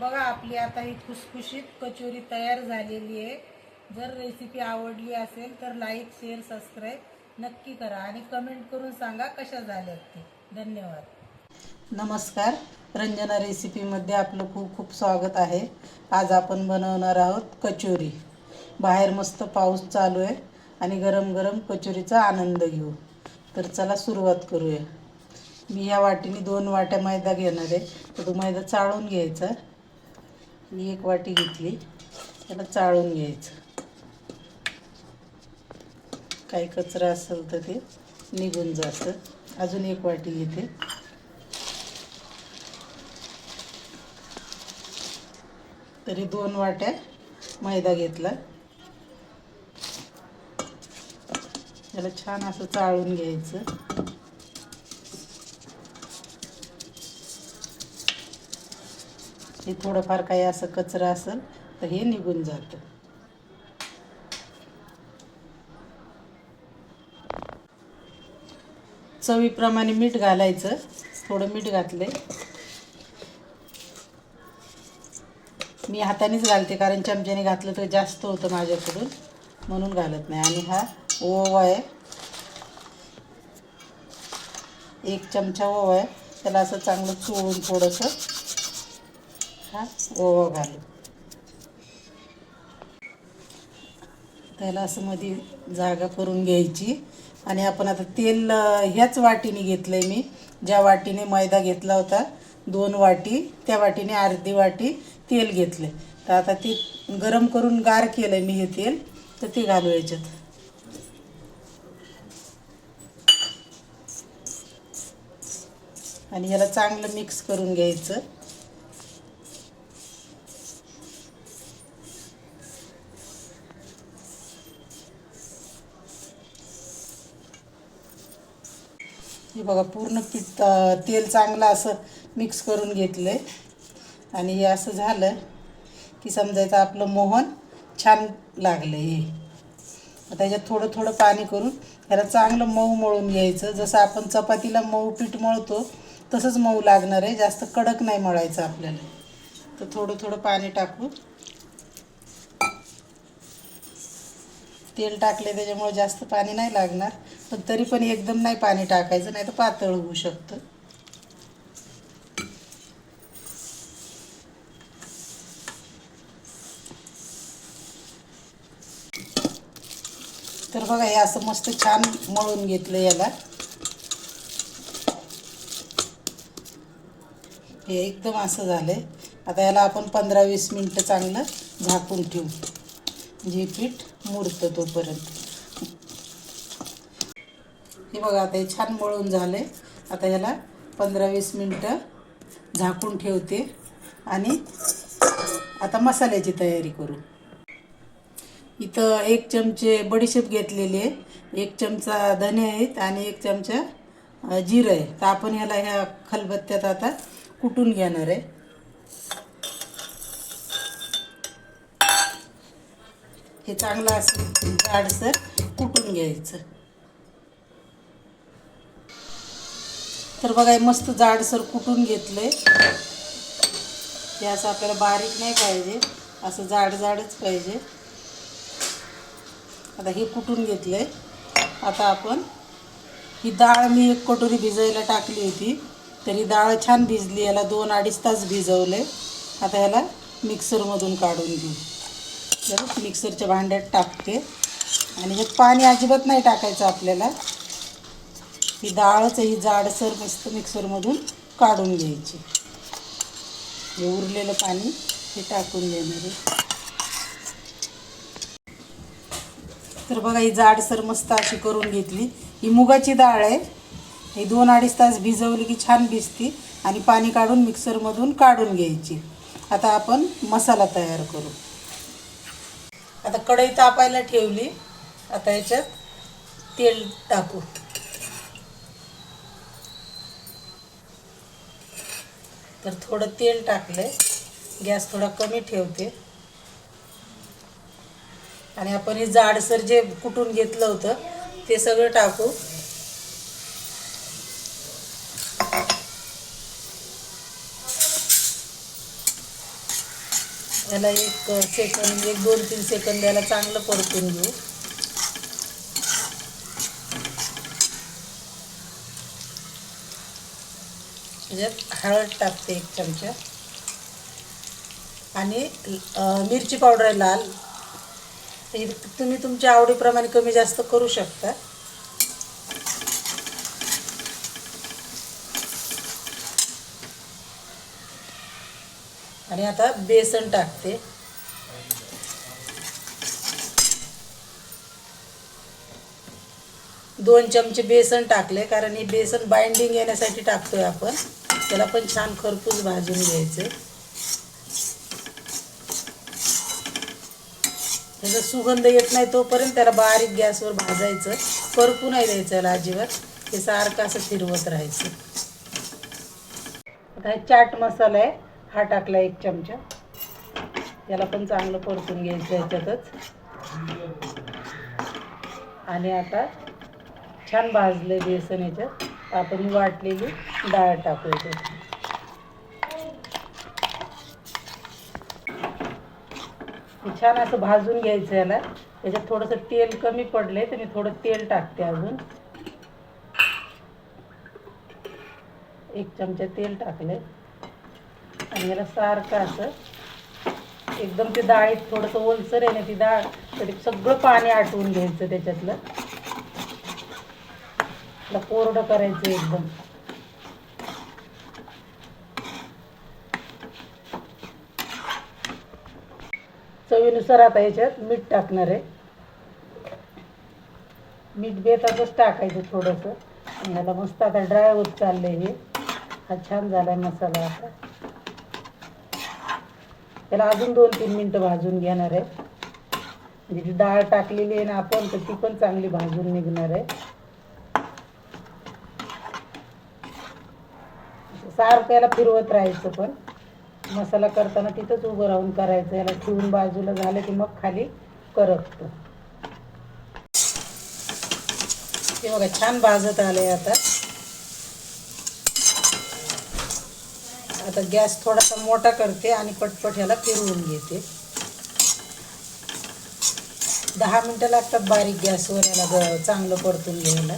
बघा आपली आता ही खुसखुशीत कचोरी तयार झालेली आहे. जर रेसिपी आवडली असेल तर लाईक शेअर सबस्क्राईब नक्की करा आणि कमेंट करून सांगा कशा झाल्यात ते. धन्यवाद. नमस्कार. रंजना रेसिपीमध्ये आपलं खूप खूप स्वागत आहे. आज आपण बनवणार आहोत कचोरी. बाहेर मस्त पाऊस चालू आहे आणि गरम गरम कचोरीचा आनंद घेऊ. तर चला सुरुवात करूया. मी या वाटीने दोन वाट्या मैदा घेणार आहे. तर तो मैदा चाळून घ्यायचा. मी एक वाटी घेतली. त्याला चाळून घ्यायचं. काही कचरा असेल तर ते निघून जातं. अजून एक वाटी घेते. तरी दोन वाट्या मैदा घेतला. त्याला छान असं चाळून घ्यायचं. हे थोडंफार काही असं कचरा असेल तर हे निघून जातं. चवीप्रमाणे मीठ घालायचं. थोडं मीठ घातले मी हातानेच घालते कारण चमच्याने घातलं तर जास्त होतं माझ्याकडून. म्हणून घालत नाही. आणि हा ओवा आहे. एक चमचा ओवा आहे. त्याला असं चांगलं चोळून थोडंसं हा ओवा घालू त्याला असं मध्ये जागा करून घ्यायची. आणि आपण आता तेल ह्याच वाटीने घेतलं आहे मी. ज्या वाटीने मैदा घेतला होता दोन वाटी त्या वाटीने अर्धी वाटी तेल घेतले तर आता ते गरम करून गार केलं आहे मी हे तेल तर ते घालू याच्यात. आणि याला चांगलं मिक्स करून घ्यायचं. हे बघा पूर्ण पीठ तेल चांगलं असं मिक्स करून घेतलं आहे आणि हे असं झालं की समजायचं आपलं मोहन छान लागलं हे. त्याच्यात थोडं थोडं पाणी करून ह्याला चांगलं मऊ मळून घ्यायचं. जसं आपण चपातीला मऊ पीठ मळतो तसंच मऊ लागणार आहे. जास्त कडक नाही मळायचं आपल्याला. तर थोडं थोडं पाणी टाकू तेल टाकले त्याच्यामुळे जास्त पाणी नाही लागणार. पण तरी पण एकदम नाही पाणी टाकायचं नाही तर पातळ होऊ शकतं. तर बघा हे असं मस्त छान मळून घेतलं याला. हे एकदम असं झालंय. आता याला आपण पंधरा वीस मिनटं चांगलं झाकून ठेवू. म्हणजे पीठ मुरतं तोपर्यंत. हे बघा आता हे छान मळून झालं आहे आता ह्याला पंधरा वीस मिनटं झाकून ठेवते आणि आता मसाल्याची तयारी करू. इथं एक चमचे बडीशेप घेतलेली आहे एक चमचा धने आहेत आणि एक चमचा जिरं आहे. तर आपण ह्याला ह्या खलबत्त्यात आता कुटून घेणार आहे. हे चांगलं असं जाडसर कुटून घ्यायचं? तर बघा मस्त जाडसर कुटून घेतलंय? हे असं आपल्याला बारीक नाही पाहिजे असं जाड जाडच पाहिजे. आता हे कुटून घेतलंय? आता आपण ही डाळ मी एक कटोरी भिजायला टाकली होती तर ही डाळ छान भिजली याला दोन अडीच तास भिजवले आता याला मिक्सरमधून काढून घेऊ. मिक्सरच्या भांड्यात टाकते. आणि हे पाणी अजिबात नाही टाकायचं आपल्याला. ही डाळच ही जाडसर मस्त मिक्सरमधून काढून घ्यायची. हे उरलेलं पाणी हे टाकून देणार आहे. तर बघा ही जाडसर मस्त अशी करून घेतली. ही मुगाची डाळ आहे. ही दोन अडीच तास भिजवली की छान भिजती आणि पाणी काढून मिक्सरमधून काढून घ्यायची. आता आपण मसाला तयार करू. आता कढई तापायला ठेवली. आता याच्यात तेल टाकू. तर थोडं तेल टाकले गॅस थोडा कमी ठेवते. आणि आपण हे जाडसर जे कुटून घेतलं होतं ते सगळं टाकू. याला एक सेकंद म्हणजे एक दोन तीन सेकंद याला चांगलं परतून घेऊ. त्याच्यात हळद टाकते एक चमचा. आणि मिरची पावडर आहे लाल म्हणजे तुम्ही तुमच्या आवडीप्रमाणे कमी जास्त करू शकता. आणि आता बेसन टाकते. दोन चमचे बेसन टाकले कारण हे बेसन बाइंडिंग येण्यासाठी टाकतोय आपण. त्याला पण छान खरपूस भाजून घ्यायचं. त्याचा सुगंध येत नाही तोपर्यंत त्याला बारीक गॅसवर भाजायचं. करपू नाही द्यायचं याला अजिबात. हे सारखं असं फिरवत राहायचं. आता चाट मसाला आहे. हा टाकला एक चमचा. याला पण चांगलं परतून घ्यायचं याच्यातच. आणि आता छान भाजलं बेसन याच्यात. आपण ही वाटलेली डाळ टाकूया छान असं भाजून घ्यायचं याला. याच्यात थोडंसं तेल कमी पडलंय तर मी थोडं तेल टाकते अजून. एक चमचा तेल टाकले आणि याला सारखं असं. एकदम ते डाळीत थोडंसं ओलसर आहे ना ती डाळ तरी सगळं पाणी आटवून घ्यायचं त्याच्यातलं. त्याला कोरडं करायचं एकदम. चवीनुसार आता याच्यात मीठ टाकणार आहे. मीठ बेतातच टाकायचं थोडंसं. आणि ह्याला मस्त आता ड्राय होत चाललंय हे. हा छान झालाय मसाला आता. त्याला अजून दोन तीन मिनटं भाजून घेणार आहे. म्हणजे ती डाळ टाकलेली आहे ना आपण तर ती पण चांगली भाजून निघणार आहे. सारखं याला फिरवत राहायचं पण. मसाला करताना तिथंच उभं राहून करायचं याला ठेवून बाजूला झालं की मग खाली करपतं. ते बघा छान भाजत आलंय आता. आता गॅस थोडासा मोठा करते आणि पटपट ह्याला फिरवून घेते. दहा मिनटं लागतात बारीक गॅसवर याला ग- चांगलं परतून घ्यायला.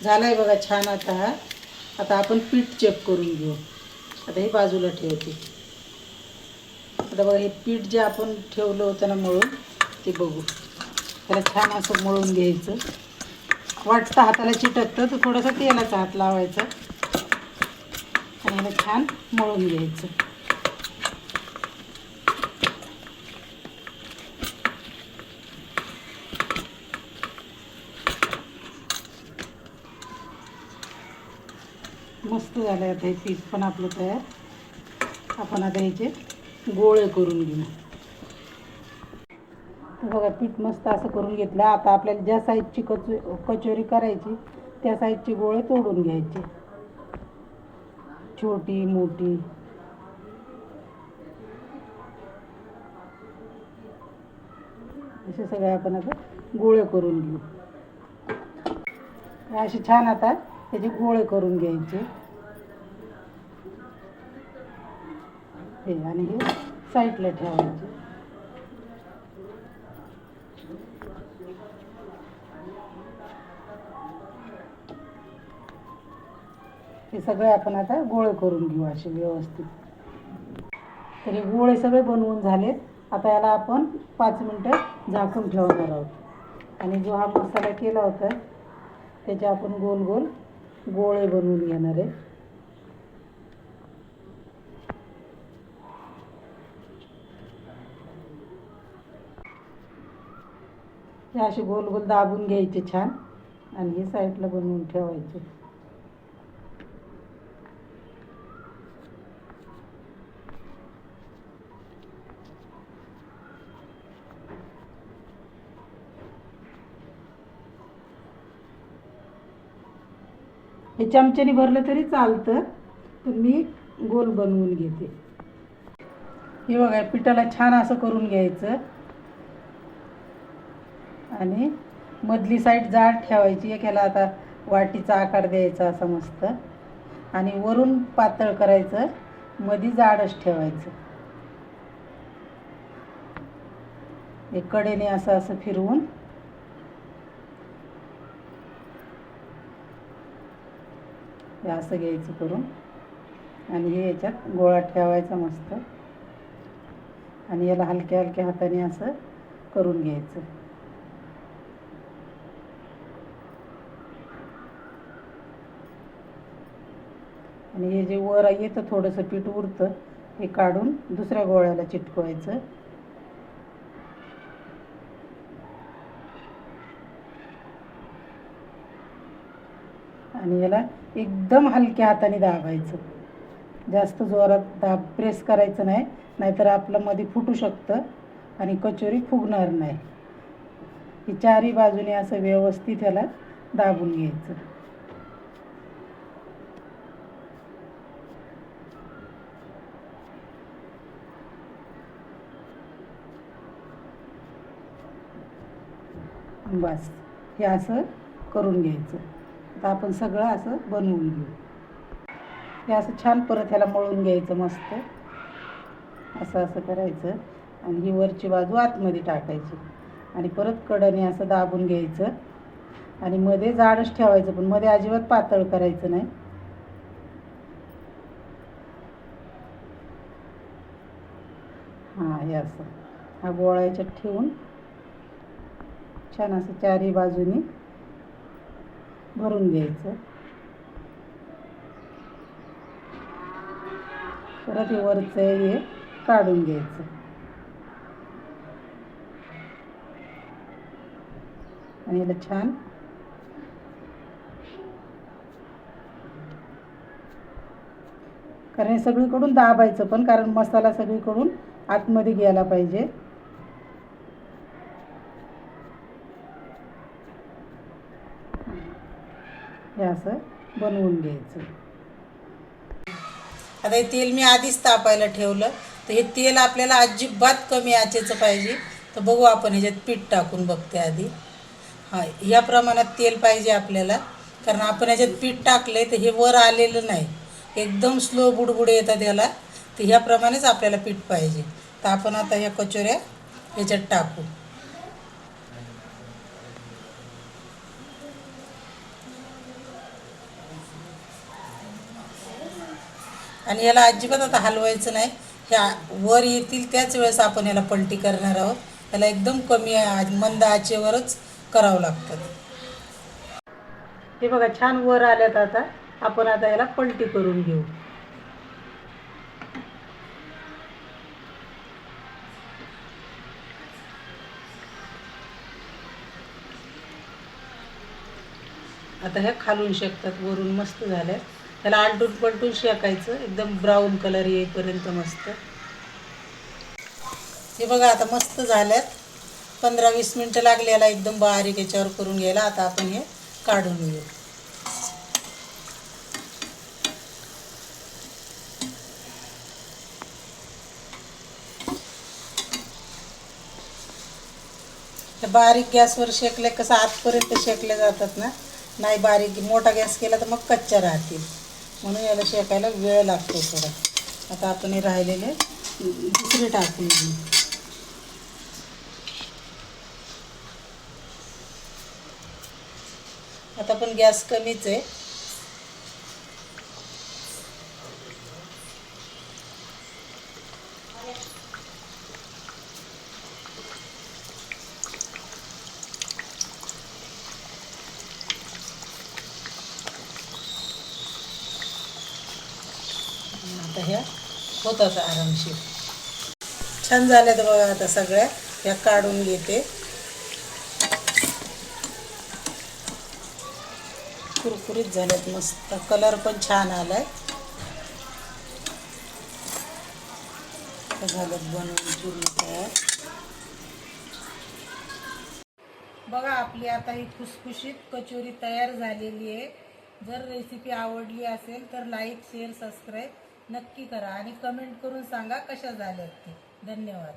झालाय बघा छान आता. हा आता आपण पीठ चेक करून घेऊ. आता हे बाजूला ठेवते. आता बघा हे पीठ जे आपण ठेवलं होतं ना मळून ते बघू. त्याला छान असं मळून घ्यायचं. वाटतं हाताला चिटकतं तर थोडंसं तेलाचा हात लावायचा. आणि ह्याला छान मळून घ्यायचं. मस्त झालं आता हे पीठ पण आपलं तयार. आपण आता ह्याचे गोळे करून घेऊ. बघा पीठ मस्त असं करून घेतलं. आता आपल्याला ज्या साईजची कचो कचोरी करायची त्या साईजचे गोळे तोडून घ्यायचे. छोटी मोठी. असे सगळे आपण आता गोळे करून घेऊ. असे छान आता त्याचे गोळे करून घ्यायचे. हे आणि हे साईडला ठेवायचे हे सगळे आपण आता गोळे करून घेऊ असे व्यवस्थित. तर हे गोळे सगळे बनवून झालेत आता याला आपण पाच मिनटं झाकून ठेवणार आहोत. आणि जो हा मसाला केला होता त्याचे आपण गोल गोल गोळे बनवून घेणार आहे. हे असे गोल गोल दाबून घ्यायचे छान. आणि हे साईडला बनवून ठेवायचे. हे चमच्याने भरलं तरी चालतं पण मी गोल बनवून घेते. हे बघा पिठाला छान असं करून घ्यायचं. आणि मधली साईड जाड ठेवायची एक ह्याला आता वाटीचा आकार द्यायचा असा मस्त. आणि वरून पातळ करायचं मधी जाडच ठेवायचं. एक कडेने असं असं फिरवून. हे असं घ्यायचं करून. आणि हे याच्यात गोळा ठेवायचा मस्त. आणि याला हलक्या हलक्या हाताने असं करून घ्यायचं. आणि हे जे वर येतं थोडंसं पीठ उरतं. हे काढून दुसऱ्या गोळ्याला चिटकवायचं. आणि याला एकदम हलक्या हाताने दाबायचं. जास्त जोरात दाब प्रेस करायचं नाही नाहीतर आपलं मध्ये फुटू शकतं आणि कचोरी फुगणार नाही. ही चारी बाजूने असं व्यवस्थित ह्याला दाबून घ्यायचं. बस हे असं करून घ्यायचं. आता आपण सगळं असं बनवून घेऊ. हे असं छान परत ह्याला मळून घ्यायचं मस्त. असं असं करायचं. आणि ही वरची बाजू आतमध्ये टाकायची. आणि परत कडने असं दाबून घ्यायचं. आणि मध्ये जाडच ठेवायचं पण मध्ये अजिबात पातळ करायचं नाही. हां हे असं. हा गोळा याच्यात ठेवून छान असं चारही बाजूनी भरून घ्यायचं. परत हे वरचं हे काढून घ्यायचं. आणि याला छान कारण हे सगळीकडून दाबायचं पण कारण मसाला सगळीकडून आतमध्ये घ्यायला पाहिजे. हे असं बनवून घ्यायचं. आता हे तेल मी आधीच तापायला ठेवलं. तर हे तेल आपल्याला अजिबात कमी आचेचं पाहिजे. तर बघू आपण ह्याच्यात पीठ टाकून बघते आधी. हां या प्रमाणात तेल पाहिजे आपल्याला. कारण आपण ह्याच्यात पीठ टाकले तर हे वर आलेलं नाही. एकदम स्लो बुडबुडे येतात याला. तर ह्याप्रमाणेच आपल्याला पीठ पाहिजे. तर आपण आता ह्या कचोऱ्या ह्याच्यात टाकू. आणि याला अजिबात आता हलवायचं नाही. ह्या वर येतील त्याच वेळेस आपण याला पलटी करणार आहोत. त्याला एकदम कमी मंद आचेवरच करावं लागतं. हे बघा छान वर आल्यात आता. आपण आता याला पलटी करून घेऊ. आता ह्या खालून शकतात वरून मस्त झाल्या त्याला आलटून पलटून शेकायचं. एकदम ब्राऊन कलर येईपर्यंत मस्त. हे बघा आता मस्त झाल्यात. पंधरा वीस मिनटं लागली याला एकदम बारीक याच्यावर करून घ्यायला. आता आपण हे काढून घेऊ. बारीक गॅसवर शेकले कसं आतपर्यंत शेकले जातात ना? नाही बारीक मोठा गॅस केला तर मग कच्च्या राहतील. म्हणून याला शेकायला वेळ लागतो थोडा. आता आपण हे राहिलेले दुसरे टाकून घेऊ. आता पण गॅस कमीच आहे आता ह्या होतात आरामशीर. छान झाल्यात बघा आता सगळ्या. ह्या काढून घेते. कुरकुरीत झाल्यात मस्त. कलर पण छान आलाय. झालं झाल्यात बनवून पूर्ण तयार. बघा आपली आता ही खुसखुशीत कचोरी तयार झालेली आहे. जर रेसिपी आवडली असेल तर लाईक शेअर सबस्क्राईब नक्की करा आणि कमेंट करून सांगा कशा झाल्यात ते. धन्यवाद.